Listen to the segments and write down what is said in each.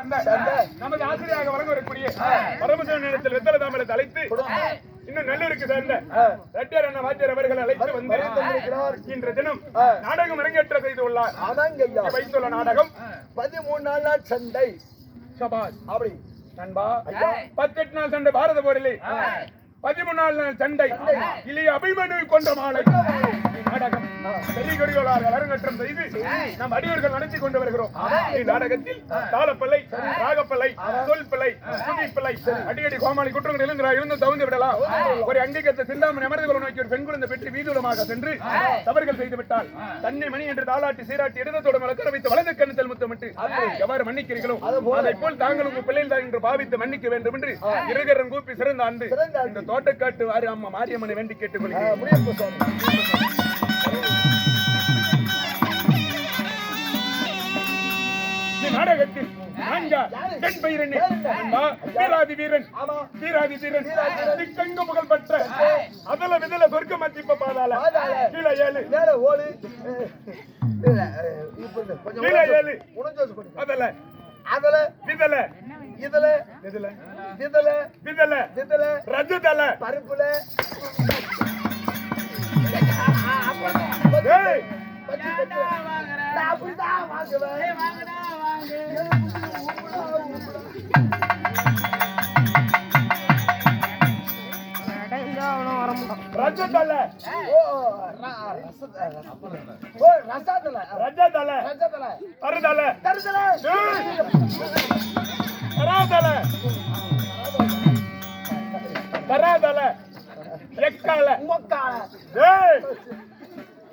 நமது ஆசிரியராக வழங்க வரக்கூடிய பரமசிவன் இடத்தில் வெத்தல தாமலை அழைத்து இன்னும் நல்லூருக்கு சேர்ந்த ரெட்டியார் அண்ணா வாத்தியார் அவர்கள் அழைத்து வந்து இன்று தினம் நாடகம் அரங்கேற்ற செய்து உள்ளார். அதாங்க ஐயா வைத்துள்ள நாடகம் பதிமூணு நாள் சண்டை சபாஸ் அப்படி. நண்பா. பத்தெட்டு நாள் சண்டை பாரத போரிலே. பதிமூணு நாள் சண்டை. இளைய அபிமனு கொண்ட மாலை. நாடகம் பெரிய செய்து நம் அடியோர்கள் நடத்தி கொண்டு வருகிறோம். நாடகத்தில் தாளப்பிள்ளை ராகப்பிள்ளை தொல்பிள்ளை சுதிப்பிள்ளை அடிக்கடி கோமாளி குற்றங்கள் இழந்தார் இருந்து தகுந்து விடலாம். ஒரு அங்கீகத்தை சிந்தாமணி அமர்ந்து கொள்ள நோக்கி ஒரு பெண் குழந்தை பெற்று வீதூரமாக சென்று தவறுகள் செய்து விட்டால் தன்னை மணி என்று தாளாட்டி சீராட்டி இடத்தோடு மலக்கர வைத்து வலது கண்ணத்தில் முத்தமிட்டு எவ்வாறு மன்னிக்கிறீர்களோ? அதை போல் தாங்கள் உங்கள் பிள்ளைகள் என்று பாவித்து மன்னிக்க வேண்டும் என்று இருகரன் கூப்பி சிறந்த ஆண்டு சிறந்த ஆண்டு. இந்த தோட்டக்காட்டு வாரி அம்மா மாரியம்மனை வேண்டி கேட்டுக் கொள்கிறேன் முடியும் சுவாமி நாடகத்தில் வீராதி வீரன் ஆமா. வீராதி வீரன் திக்கெங்கு புகழ் பெற்ற அதல விதல சொர்க்க மத்திப்ப பாதாள. கீழே ஏழு. மேல ஓடு. கீழே ஏழு. அதல அதுல விதல. இதுல விதல. இதுல விதல. இதுல ரஜதல. பருப்புல. ஏய். நான் அப்படிதான் வாங்குவேன் ரஜதல ஓ ஓ, ரசாதல ரஜதல அருதல தருதல. தராதல. தராதல. எக்கால உமக்கால ஏய்!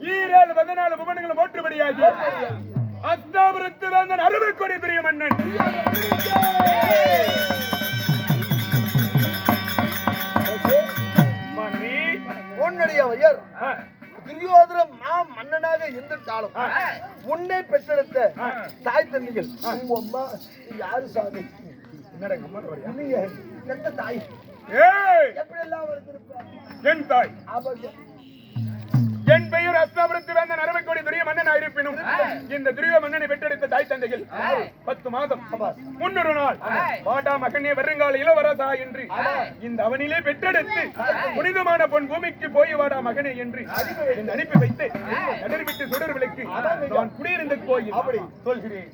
ஈரேழு பதினாலு புவனங்களும் ஓட்டுபடியாகி அஸ்தாபுரத்து வந்த அறுவை கொடி பிரிய மன்னன். ஆ, துரியோதனம் நாம் மன்னனாக இருந்துட்டாலும். உன்னை பெற்றெடுத்த. தாய் தந்தைகள் உங்க அம்மா யாரு சாமி? நீங்க எந்த தாய் ஏய் எப்படி எல்லாம் என் தாய் ஆமாங்க. என் பெயர் அஸ்தாபுரத்து வந்த அறுவை கொடி துரிய மன்னன் இருப்பினும் இந்த துரிய மன்னனை பெற்றெடுத்த தாய் தந்தைகள் பத்து மாதம். முன்னொரு நாள் பாட்டா மகனே வருங்கால இளவரசா என்று இந்த அவனிலே பெற்றெடுத்து புனிதமான பொன் பூமிக்கு போய் வாடா மகனே என்று அனுப்பி வைத்து நடுவிட்டு சுடர் விளக்கு நான் குடியிருந்த கோயில். அப்படி சொல்கிறேன்.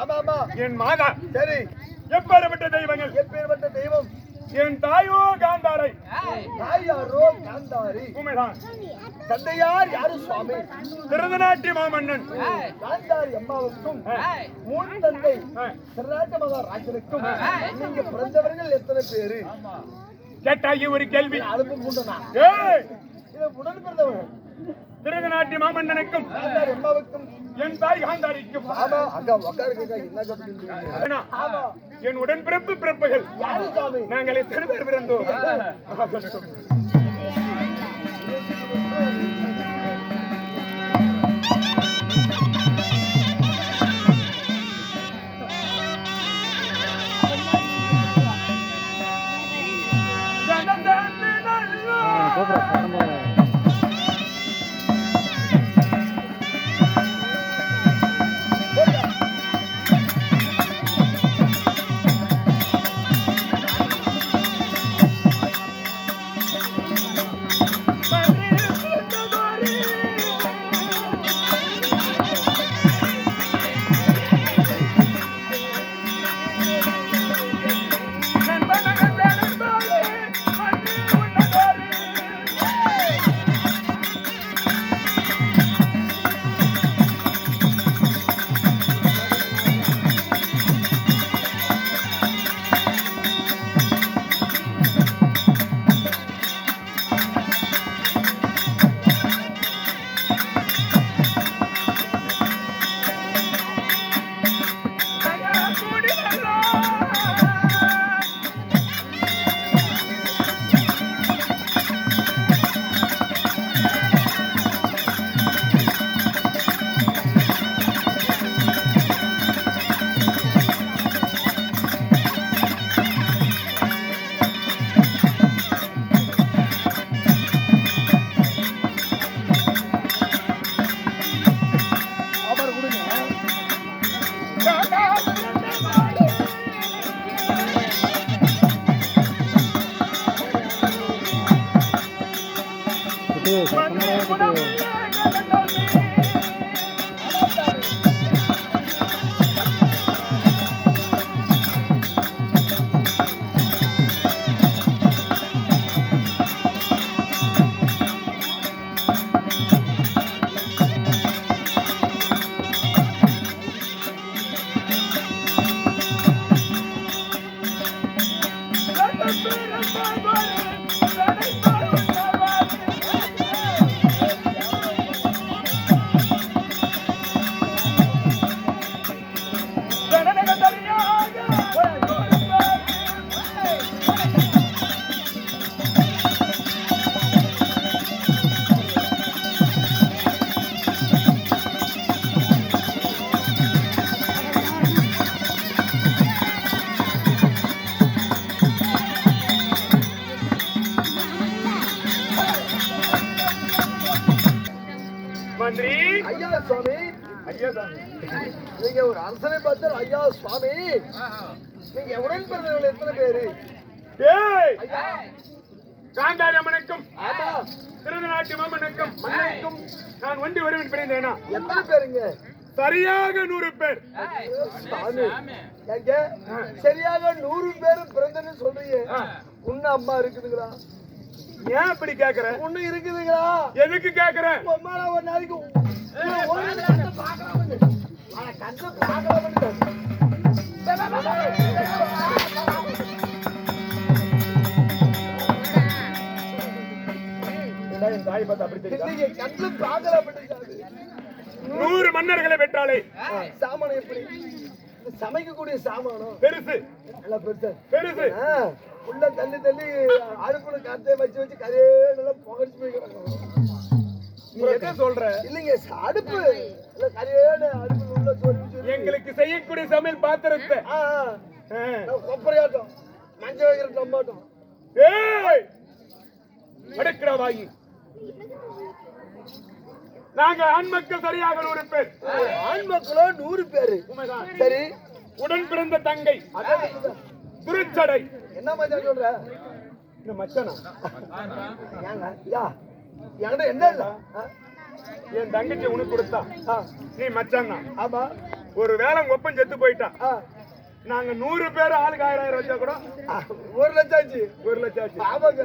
ஆமா ஆமா என் மாதா. சரி. எப்பேற்பட்ட தெய்வங்கள். எப்பேற்பட்ட தெய்வம். என் தாயோ காந்தாரை. தாயாரோ காந்தாரி. உண்மைதான். தந்தையார் யாரு சுவாமி? திருதநாட்டி மாமன்னன். காந்தாரி அம்மாவுக்கும். மூணு தந்தை. சிறராஜ மகாராஜனுக்கும் நீங்க பிறந்தவர்கள் எத்தனை பேரு? கேட்டாகி ஒரு கேள்வி. அனுப்பு பூண்டனா ஏய். உடன் பிறந்தவர்கள் திருதநாட்டி மாமன்னனுக்கும் என் தாய் காந்தாரிக்கும் என் உடன்பிறப்பு பிறப்புகள். யாரு சுவாமி நாங்கள் பேர் பிறந்தோம்? சாப்பாடு ஐயா சுவாமி. நீங்க உடன் பிறந்தவர்கள் எத்தனை பேரு? ஏய்! ஐயா. காந்தாரி அம்மனுக்கும் ஆமா. திருநாட்டி மாமனுக்கும் மன்னனுக்கும் நான் வண்டி வருவேன் பிரிந்தேனா? எத்தனை பேருங்க? சரியாக நூறு பேர். எங்க சரியாக நூறு பேர் பிறந்தன்னு சொல்றீங்க. உன்ன அம்மா இருக்குதுங்களா? ஏன் இப்படி கேக்குற? ஒண்ணு இருக்குதுங்களா? எதுக்கு கேக்குற? அம்மா நான் ஒரு நாளைக்கு நூறு மன்னர்களை பெற்றாலே. சாமானம் எப்படி சமைக்கக்கூடிய சாமானம் பெருசு. நல்லா பெருசு. பெருசு உள்ள தள்ளி தள்ளி அடுப்புல காத்தே வச்சு வச்சு கரையே நல்லா புகழ்ச்சி போயிக்கிறாங்க நீ எதை சொல்ற? இல்லைங்க அடுப்பு நல்லா அடுப்பு. எங்களுக்கு செய்யக்கூடிய சமையல் பாத்திரத்தை. கொப்பரையாட்டம். வைக்கிற ஏய்! வாங்கி நாங்க ஆண் மக்கள் சரியாக நூறு பேர். ஆண் மக்களோ நூறு பேரு. சரி. உடன் பிறந்த தங்கை. திருச்சடை. என்ன மச்சான் சொல்ற? இந்த மச்சனா? ஏங்க யா. என்கிட்ட என்ன இல்ல? என் தங்கச்சி உனக்கு கொடுத்தா. நீ மச்சான் தான். ஆமா ஒரு வேலை ஒப்பன் செத்து போயிட்டான் நாங்க நூறு பேர் ஆளுக்கு ஆயிரம் ஆயிரம் கூட ஒரு லட்சம் ஆச்சு. ஒரு லட்சம் ஆச்சு. ஆமாங்க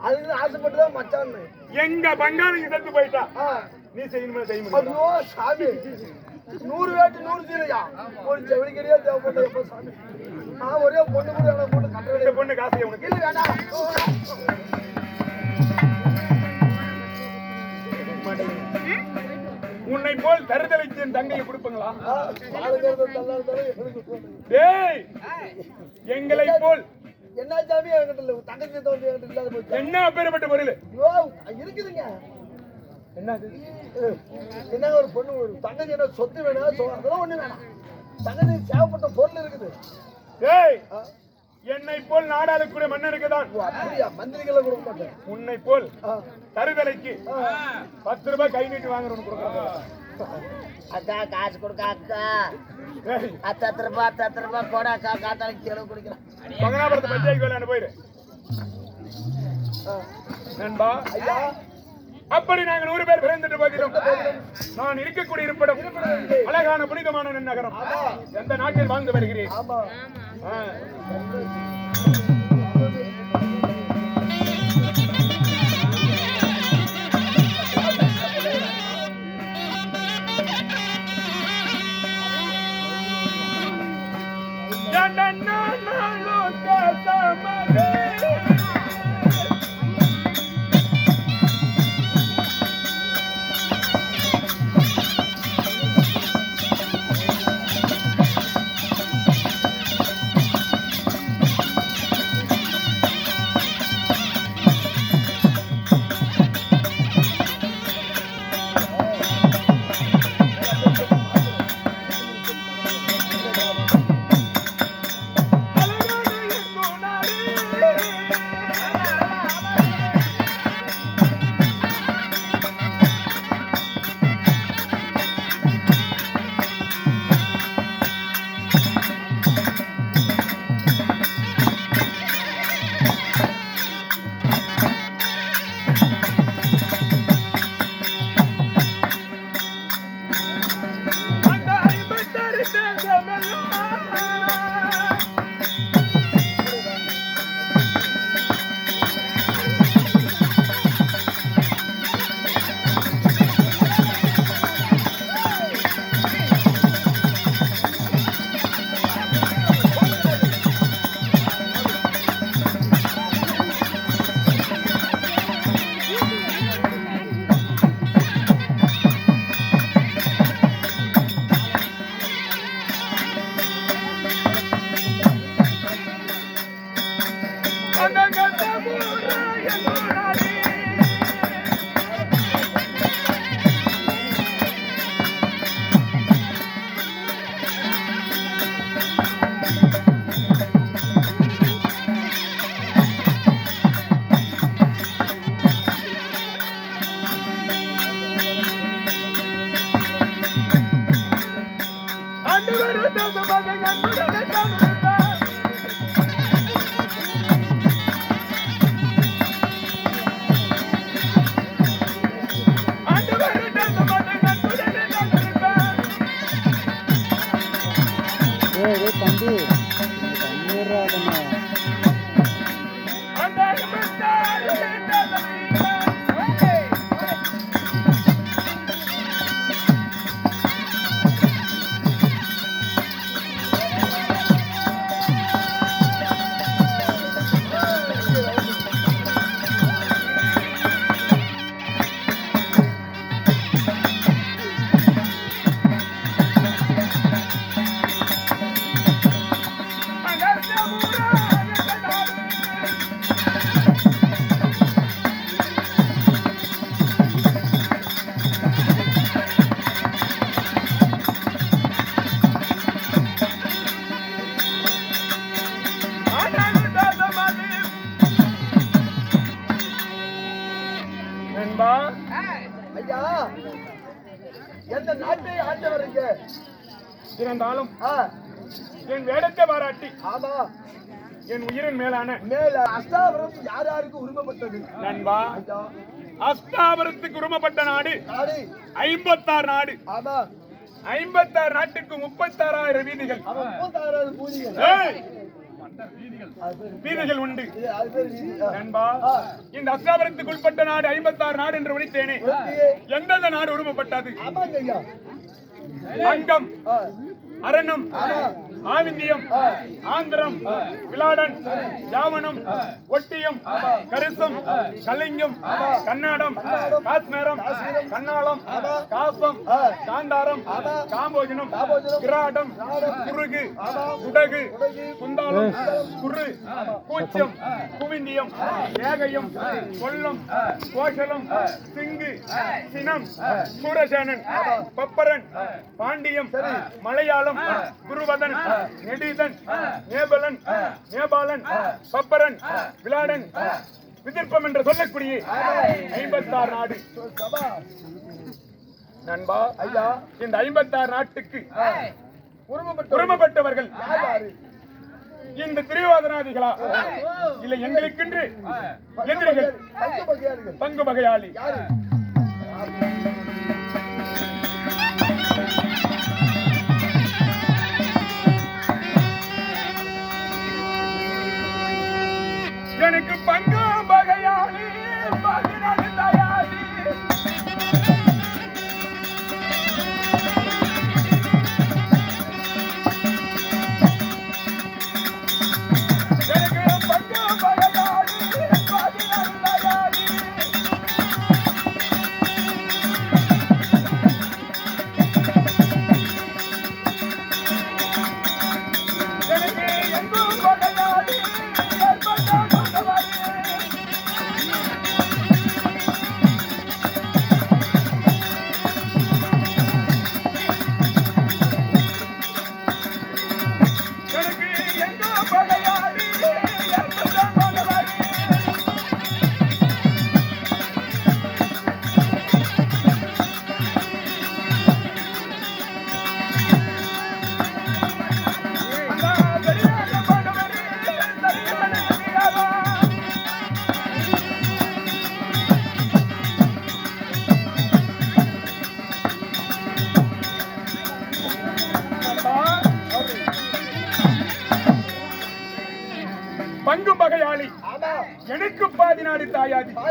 அதுக்கு ஆசைப்பட்டு தான் மச்சான் எங்க பங்காளிக்கு செத்து போயிட்டான் ஆ. நீ செய்யணுமா செய்ய முடியும் ஐயோ சாமி. நூறு வேட்டு நூறு சீலையா? ஒரு செவடி கிடையா தேவைப்பட்ட எப்போ சாமி? நான் ஒரே பொண்ணு கூட போட்டு கட்டுறது பொண்ணு காசு உனக்கு இல்லை வேண்டாம். உன்னை போல் தருதலைக்கு என் தங்கையை கொடுப்பங்களா. டேய் எங்களை போல். என்ன சாமி என்கிட்ட இல்லை. தங்கச்சி தோண்டி என்கிட்ட இல்லாத போச்சு. என்ன அப்பேற்பட்ட பொருள்? ஐயோ இருக்குதுங்க. என்னது? அஹ், என்ன ஒரு பொண்ணு ஒரு தங்கச்சி என்ன சொத்து வேணும் அதெல்லாம் ஒண்ணு வேணாம். தங்கச்சி தேவைப்பட்ட பொருள் இருக்குது. டேய் ஆ, என்னை போல் நாடாளுக்குரிய மன்னருக்கு தான். மந்திரிகளை கொடுக்க மாட்டேன் உன்னை போல் தருதலைக்கு. பத்து ரூபாய் கை நீட்டி வாங்குறவனு கொடுக்குறாங்க அக்கா காசு கொடுக்க அக்கா. அத்தத்து ரூபாய் அத்தத்து ரூபாய் கூட அக்கா காத்தாலும் செலவு குடிக்கிறேன் மகனாபுரத்து பஞ்சாயத்து வேலை போயிரு. ஆ. நண்பா. ஐயா. அப்படி நாங்கள் நூறு பேர் பிறந்துட்டு போகிறோம். நான் இருக்கக்கூடிய இருப்பிடம் அழகான புனிதமான நகரம். எந்த நாட்டில் வாழ்ந்து வருகிறேன்? ஆமா ஆ. நண்பா உயிரின் மேலான மேல அஷ்டாபுரம் யார் யாருக்கு உரிமைப்பட்டது? நண்பா ஐயா அஸ்தாபரத்துக்கு உருமப்பட்ட நாடு ஐம்பத்தாறு நாடு. ஆமா. ஐம்பத்தாறு நாட்டுக்கு முப்பத்தாறாயிரம் வீதிகள். வீதிகள். உண்டு. நண்பா இந்த அஸ்தாபரத்துக்கு உட்பட்ட நாடு ஐம்பத்தாறு நாடு என்று வெற்றியே. எந்தெந்த நாடு ஐயா அங்கம். அரணம் ஆவிந்தியம் ஆந்திரம் விளாடன் ஜாமனம் ஒட்டியம் கரிசம் கலிங்கம் கன்னடம் காஷ்மீரம் கண்ணாளம் காசம் காந்தாரம் காம்போஜனம் கிராடம் குருகு குடகு குந்தாளம் குரு கூச்சம் குவிந்தியம் ஏகையம் கொல்லம் கோஷலம் சிங்கு சினம் சூரசேனன் பப்பரன் பாண்டியம் மலையாளம் குருவதன் நெடிதன் நேபலன் நேபாலன் பப்பரன் விளாடன் விதிர்ப்பம் என்று சொல்லக்கூடிய ஐம்பத்தாறு நாடு. நண்பா ஐயா இந்த ஐம்பத்தாறு நாட்டுக்கு உருவப்பட்ட உரிமப்பட்டவர்கள் இந்த திரிவாதனாதிகளா இல்லை எங்களுக்கென்று எதிரிகள் பங்கு வகையாளி. யாரு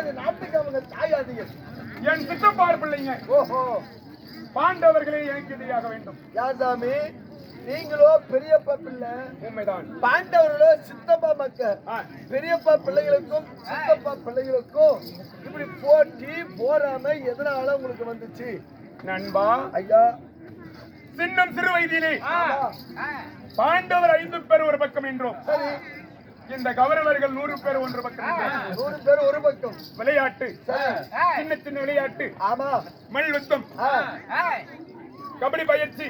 தாயாதி பாதி நாட்டுக்கு அவங்க தாயாதிகள். என் சித்தப்பார் பிள்ளைங்க. ஓஹோ. பாண்டவர்களே எனக்கு எதிரியாக வேண்டும். யார் சாமி? நீங்களோ பெரியப்பா பிள்ளை. உண்மைதான். பாண்டவர்களோ சித்தப்பா மக்கள். பெரியப்பா பிள்ளைகளுக்கும் சித்தப்பா பிள்ளைகளுக்கும் இப்படி போட்டி போராம எதனால உங்களுக்கு வந்துச்சு? நண்பா ஐயா. சின்னம் சிறு வயதிலே. பாண்டவர் ஐந்து பேர் ஒரு பக்கம் என்றோம். சரி. இந்த கௌரவர்கள் நூறு பேர் ஒன்று பக்கம். நூறு பேர் ஒரு பக்கம். விளையாட்டு. சின்ன சின்ன விளையாட்டு. ஆமா. மல்யுத்தம். கபடி பயிற்சி.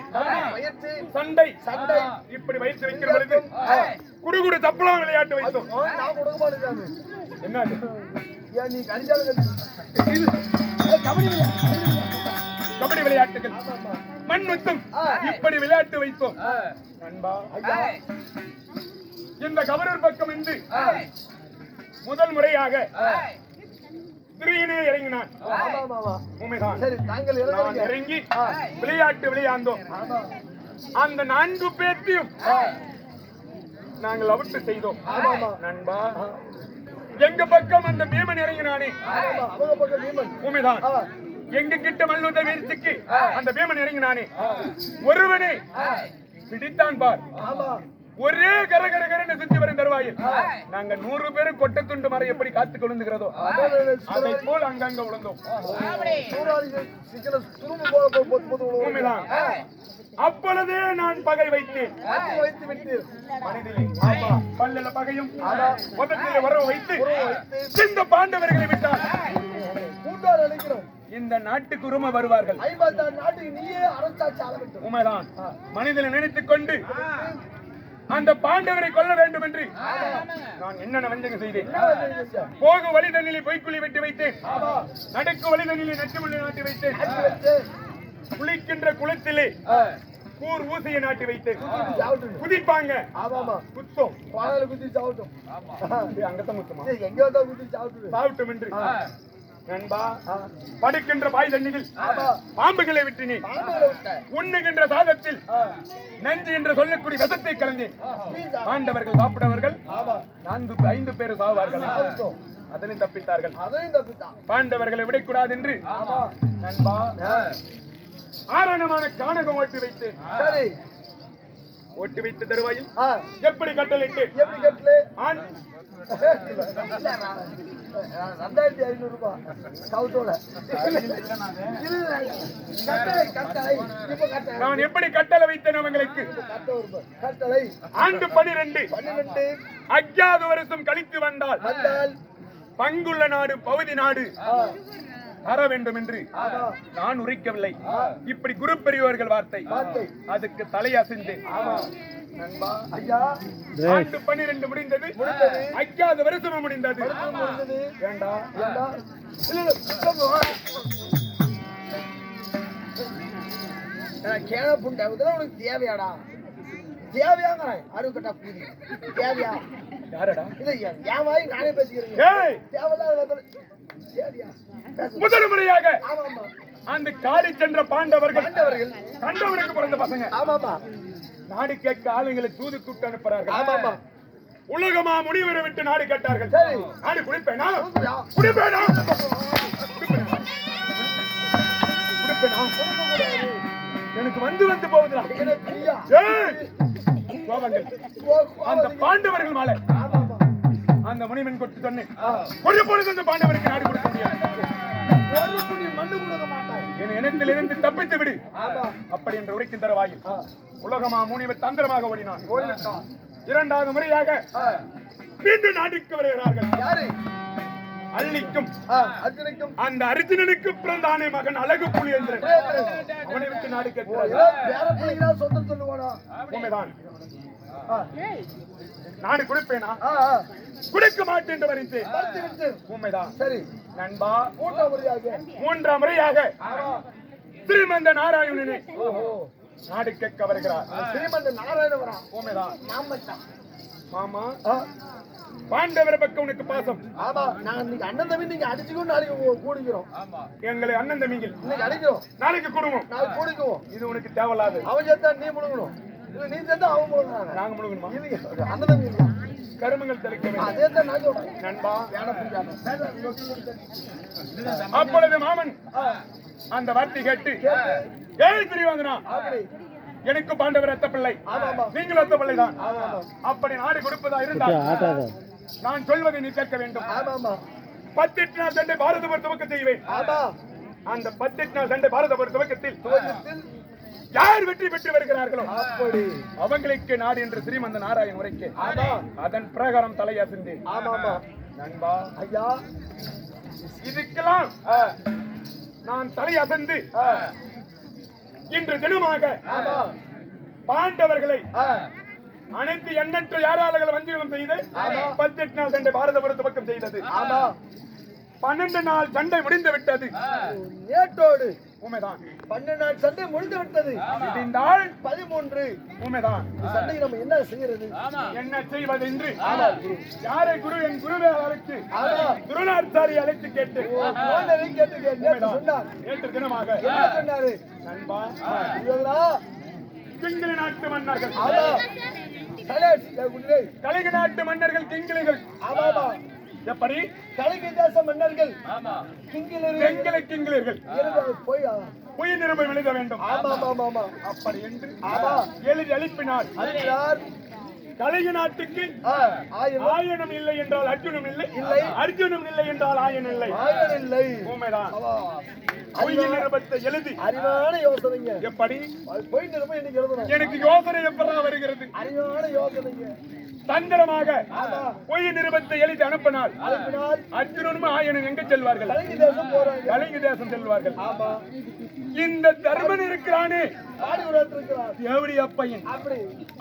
பயிற்சி. சண்டை. சண்டை. இப்படி வைத்து வைக்கிற பொழுது குடுகுடு தப்பலாம் விளையாட்டு வைத்தோம். என்ன கபடி விளையா- கபடி விளையா. கபடி விளையாட்டுகள். மண் யுத்தம். ஆ. இப்படி விளையாட்டு வைத்தோம். நண்பா. இந்த கவரர் பக்கம் என்று முதல் முறையாக இறங்கினான். இறங்கி. விளையாட்டு விளையாண்டோம். அந்த நான்கு பேர்த்தையும் நாங்கள் அவுட்டு செய்தோம். நண்பா. எங்க பக்கம் அந்த பீமன் இறங்கினானே? உண்மைதான். எங்க கிட்ட மல்லுத வீழ்ச்சிக்கு அந்த பீமன் இறங்கினானே? ஒருவனே பிடித்தான் பார். ஆமா. ஒரே கரகரகரன்னு சுத்தி வரும் தருவாயில். நாங்க நூறு பேரும் கொட்டை துண்டு மரம் எப்படி காத்து கொழுந்துகிறதோ அதை போல் அங்கங்க. உண்மைதான் அப்பொழுதே நான் பகை வைத்தேன். வைத்து விட்டீர். மனதிலே பல்லில பகையும் முதத்திலே வரவு வைத்து இந்த பாண்டவர்களை விட்டால் கூட்டார் அழைக்கிறோம். இந்த நாட்டுக்கு உரிமை வருவார்கள். உண்மைதான் மனிதனை நினைத்துக் கொண்டு அந்த பாண்டவரை கொல்ல வேண்டும் என்று நான் என்னென்ன வஞ்சகம் செய்தேன்? போகு வழி தண்ணிலே பொய்க்குழி வெட்டி வைத்தேன். நடக்கு வழி தண்ணிலே நெட்டுமுள்ளி நாட்டி வைத்தேன் குளிக்கின்ற குளத்திலே கூர் ஊசியை நாட்டி வைத்தேன் சாவட்டும். குதிப்பாங்க. குத்தம் குத்தி சாவட்டும். அங்கத்தான் குத்தமா எங்க சாவட்டும். சாப்பிட்டும் என்று நண்பா படுக்கின்ற பாய் தண்ணியில் பாம்புகளை விட்டு நீ. உண்ணுகின்ற சாதத்தில் நஞ்சு என்று சொல்லக்கூடிய விஷத்தை கலந்தேன். ஆண்டவர்கள் சாப்பிடவர்கள் ஆமா நான்கு ஐந்து பேர் சாவார்கள். அதனை தப்பித்தார்கள். பாண்டவர்களை விடக்கூடாது என்று நண்பா ஆரணமான கானகம் ஓட்டி வைத்தேன் சரி. ஓட்டி வைத்த தருவாயில் எப்படி கட்டளிட்டு? எப்படி கட்டலு ஆண். ரெண்டாயிரத்தி ஐநூறு ரூபாய் சவுத்தோட. நான் எப்படி கட்டளை வைத்தேன் அவங்களுக்கு. கட்டளை. ஆண்டு பனிரெண்டு. பன்னிரெண்டு வருஷம் கழித்து வந்தால் வந்தால் பங்குள்ள நாடு பகுதி நாடு தர வேண்டும் என்று நான் உரைக்கவில்லை. இப்படி குரு பெரியவர்கள் வார்த்தை. அதுக்கு தலையசைந்தேன் ஐயா. ஆண்டு பன்னிரெண்டு முடிந்தது. அஜாத வருஷமும் முடிந்தது. வேண்டாம். நான் கேன புண்டை உனக்கு தேவையாடா? தேவையாங்கிறேன். அருகட்டா கூதி தேவையா? யாரடா? இல்ல என் வாய் நானே பேசிக்கிறேன். தேவையில்லாத. முதல் முறையாக அந்த காடி சென்ற பாண்டவர்கள் கண்டவனுக்கு பிறந்த பசங்க. ஆமா ஆமா நாடு கேட்க ஆளுங்களை தூது கூட்டு அனுப்புறார்கள். ஆமா ஆமா. உலகமா முடிவரை விட்டு நாடு கேட்டார்கள். சரி. நாடு குடிப்பேனா? குடிப்பேனா. எனக்கு வந்து வந்து ஓ, அந்த பாண்டவர்கள் மாலை. அந்த முனிவன் கொட்டு சொன்னேன். ஒரு பொழுது அந்த பாண்டவருக்கு நாடு கொடுக்க முடியாது. மண்ணு கொடுக்க என் இனத்திலிருந்து தப்பித்து விடு. ஆமா அப்படி என்று உரைக்கின்ற வாயில். உலகமா முனிவர் தந்திரமாக ஓடினான். இரண்டாவது முறையாக. மீண்டும் நாட்டுக்கு வருகிறார்கள். யாரு? அள்ளிக்கும் அர்ஜுனுக்கும். அந்த அர்ஜுனனுக்கு பிறந்தானே மகன் அழகு புலியேந்திரன். அவனை விட்டு நாடு சொந்தம் சொல்லுவானா? உண்மைதான். நாடு கொடுப்பேனா. கொடுக்க மாட்டேன் என்று விட்டு. உண்மைதான் சரி. நண்பா. மூன்றாம் முறையாக. மூன்றாம் முறையாக. ஆமா ஸ்ரீமந்த நாராயணனே. ஓஹோ. நாடு கேட்க வருகிறார். ஸ்ரீமந்த நாராயணவரா? உண்மைதான் மாமா. பாண்டவர பக்கம் உனக்கு பாசம். ஆமா. நான் இன்னைக்கு அண்ணன் தம்பி நீங்க அடிச்சுக்கோ நாளைக்கு கூ- கூடிக்கிறோம் எங்களை அண்ணன் தம்பிங்கள். இன்னைக்கு அடிக்கிறோம். நாளைக்கு குடும்பம் நாளைக்கு கூடிக்குவோம். இது உனக்கு தேவையில்லாது. அவன் சேர்த்தா நீ முழுங்கணும். நீ சேர்த்தா அவன் முழுங்கினாங்க நாங்க முழுகணுமா? இல்லைங்க அண்ணன் தம்பி இல்லையா? கருமங்கள் தெளிக்க வேண்டும். அதே தான் நான் சொல்றேன். நண்பா. வேலை புரியாம அப்பொழுது மாமன் அந்த வார்த்தை கேட்டு ஏய் பிரிவாங்கனா அப்படி. எனக்கு பாண்டவர் ரத்த பிள்ளை. நீங்கள் ரத்த பிள்ளை தான். அப்படி நாடு கொடுப்பதா இருந்தால் நான் சொல்வதை நீ கேட்க வேண்டும். பத்தெட்டு நாள் சண்டை பாரதபுர துவக்கம் செய்வேன். ஆமா. அந்த பத்தெட்டு நாள் சண்டை பாரதபுர துவக்கத்தில் துவக்கத்தில் யார் வெற்றி பெற்று வருகிறார்களோ அவங்களுக்கு நாடு என்று ஸ்ரீமந்த நாராயண் உரைக்க அதன் பிரகாரம் ஆமா நண்பா. ஐயா. இதுக்கெல்லாம் நான் தலையசந்து இன்று தினமாக ஆமா. பாண்டவர்களை அனைத்து எண்ணற்ற யாராளர்கள் வஞ்சகம் செய்து ஆமா. பத்தெட்டு நாள் சண்டை பாரதபுர துவக்கம் செய்தது. ஆமா. பன்னெண்டு நாள் சண்டை முடிந்து விட்டது. நேட்டோடு உண்மைதான். பன்னெண்டு நாள் சண்டை முடிந்து விட்டது. இடிந்தால் பதிமூன்று. உண்மைதான். சண்டைக்கு நம்ம என்ன செய்யறது? என்ன செய்வது என்று. யாரை குரு என் குருவை அழைத்து? குருநாச்சாரி அழைத்து கேட்டு. கேட்டு சொன்னார். நேற்று தினமாக. என்ன சொன்னாரு? நண்பா. கிங்கிலி நாட்டு மன்னர்கள். கலிங்க நாட்டு மன்னர்கள் கிங்கிலிகள். ஆமா ஆமா. எப்படி? கலிங்க தேச மன்னர்கள். கிங்கிலிர்கள் இருந்தது போய். உயிர் நிரம்பை எழுத வேண்டும். ஆமா ஆமா ஆமா அப்படி என்று ஆமா. எழுதி அளிப்பினார் கலிங்க நாட்டுக்கு ஆயனம் இல்லை என்றால் அர்ஜுனம் இல்லை. இல்லை. அர்ஜுனம் இல்லை என்றால் ஆயன் இல்லை. ஆயிரம் இல்லை. உண்மைதான். எழுதி. அறிவான யோசனைங்க. எப்படி? இன்னைக்கு எழுதணும் எனக்கு யோசனை எப்படா வருகிறது? அறிவான யோசனைங்க. தந்திரமாக பொய் நிருபத்தை எழுதி அனுப்பினால் அர்ஜுனனும் ஆயனும் எங்க செல்வார்கள்? கலிங்க தேசம் செல்வார்கள். இந்த தர்மன் இருக்கிறானே. தேவடி அப்பையன்.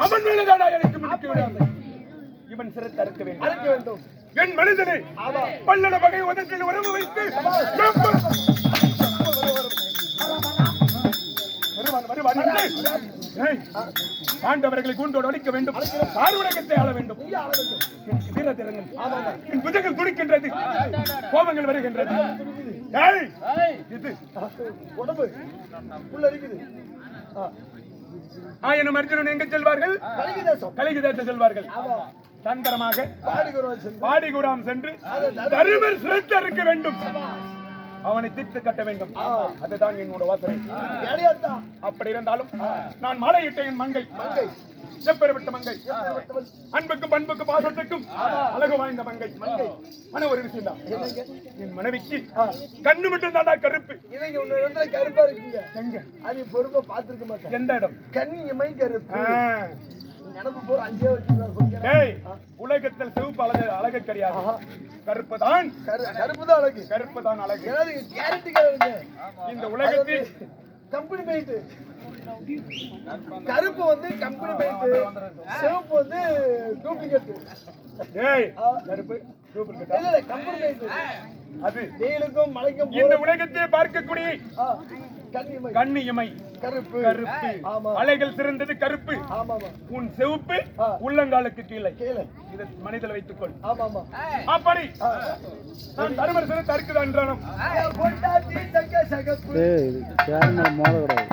அவன் மேலதாடா எனக்கு முடிக்க விடாது இவன் சிறை அறுக்க வேண்டும். வேண்டும். என் மனிதனை பல்லட வகை உதட்டில் உறவு வைத்து என்று. ஏய், பாண்டவர்களை கூண்டோடு அடிக்க வேண்டும். பார்வடகத்தை ஆள வேண்டும். வீர திறங்கள். என் புஜங்கள் துடிக்கின்றது கோபங்கள் வருகின்றது. உடம்பு. உள்ள இருக்குது. ஆயனும் அர்ஜுனன் எங்க செல்வார்கள்? கலிங்க தேசம் கலிங்க தேச செல்வார்கள் தந்திரமாக பாடுகிறோம் சென்று. தருமர் சிரத்த இருக்க வேண்டும் அவனை தீர்த்து கட்ட வேண்டும். அதுதான் என்னோட வாசனை. அப்படி இருந்தாலும் நான் மலையிட்ட என் மங்கை. மங்கை. செப்பெருவிட்ட மங்கை. அன்புக்கும் பண்புக்கும் பாசத்துக்கும் அழகு வாய்ந்த மங்கை. ஆனா ஒரு விஷயம் தான். என் மனைவிக்கு கண்ணு மட்டும் தாண்டா கருப்பு இவங்க இடத்துல கருப்பா இருக்கீங்க? எங்க? அது பொறுப்பா பாத்துருக்க மாட்டேன். எந்த இடம்? கண்ணியமை கருப்பு. உலகத்தில் சிவப்பு அழகு அழகு கிடையாது. கருப்பு தான் கருப்பு தான் அழகு. கருப்பு தான் அழகு இந்த உலகத்தில் கம்பெனி பெயிண்ட் கருப்பு வந்து கம்பெனி பெயிண்ட் சிவப்பு வந்து டூப்ளிகேட் டேய் கருப்பு டூப்ளிகேட்டா? இல்ல கம்பெனி பெயிண்ட் அது வெயிலுக்கும் மழைக்கும் இந்த உலகத்தை பார்க்கக்கூடிய கண்ணியமை. கருப்பு. கருப்பு. ஆமா. அலைகள் சிறந்தது கருப்பு. ஆமா ஆமா உன் சிவப்பு. உள்ளங்காலுக்கு கீழே. கீழே. இதை மனிதல் வைத்துக் கொள் ஆமா ஆமா அப்படி நான் தருமர் சிறு சகப்பு சேனல் மோதக்கூடாது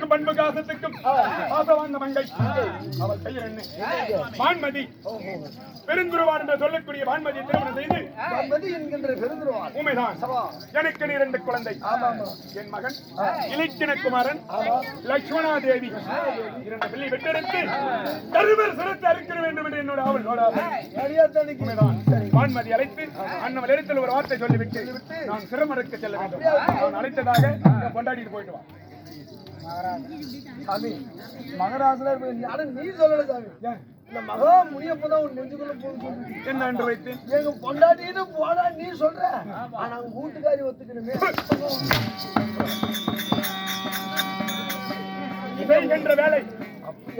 அன்புக்கும் பண்புக்கு ஆசத்துக்கும் ஆசவாந்த மங்கை. அவள் பெயர் என்ன வான்மதி பெருந்துருவான் என்று சொல்லக்கூடிய வான்மதி திருமணம் செய்து என்கின்ற உண்மைதான். எனக்கு இரண்டு குழந்தை. என் மகன் இலக்கிணகுமாரன் லட்சுமணா தேவி இரண்டு பிள்ளை பெற்றெடுத்து தருமர் சிறத்து அறுக்கிற வேண்டும் என்று என்னோட அவள் வான்மதி அழைத்து அண்ணவள் இடத்தில் ஒரு வார்த்தை சொல்லிவிட்டு நான் சிரமறுக்க செல்ல வேண்டும். நான் அழைத்ததாக கொண்டாடிட்டு போயிட்டு வா. சாமி இருப்ப ஆனா நீ சொல்லல சாமி? இந்த மகா முனியப்பதான் உன் நெஞ்சுக்குள்ள போகுது சொல்லிட்டு. என்ன என்று வைத்து எங்க பொண்டாட்டின்னு போடா நீ சொல்ற. ஆனா வீட்டுக்காரி ஒத்துக்கணுமே. செய்கின்ற வேலை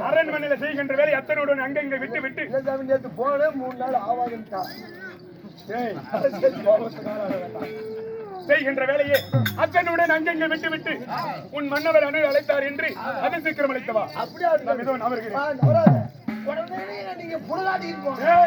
அரண்மனையில செய்கின்ற வேலை அத்தனோடு அங்கங்க விட்டு விட்டு. இல்ல சாமி நேத்து போனேன் மூணு நாள் ஆவாதுன்ட்டா ஏய், வேண்டாம். செய்கின்ற வேலையே. அங்கங்க விட்டு விட்டு உன் மன்னவர் அணு அழைத்தார் என்று அது சீக்கிரம் அழைத்தவா அப்படியா? நான் மிகவும் உடனே நீங்க ஏய்!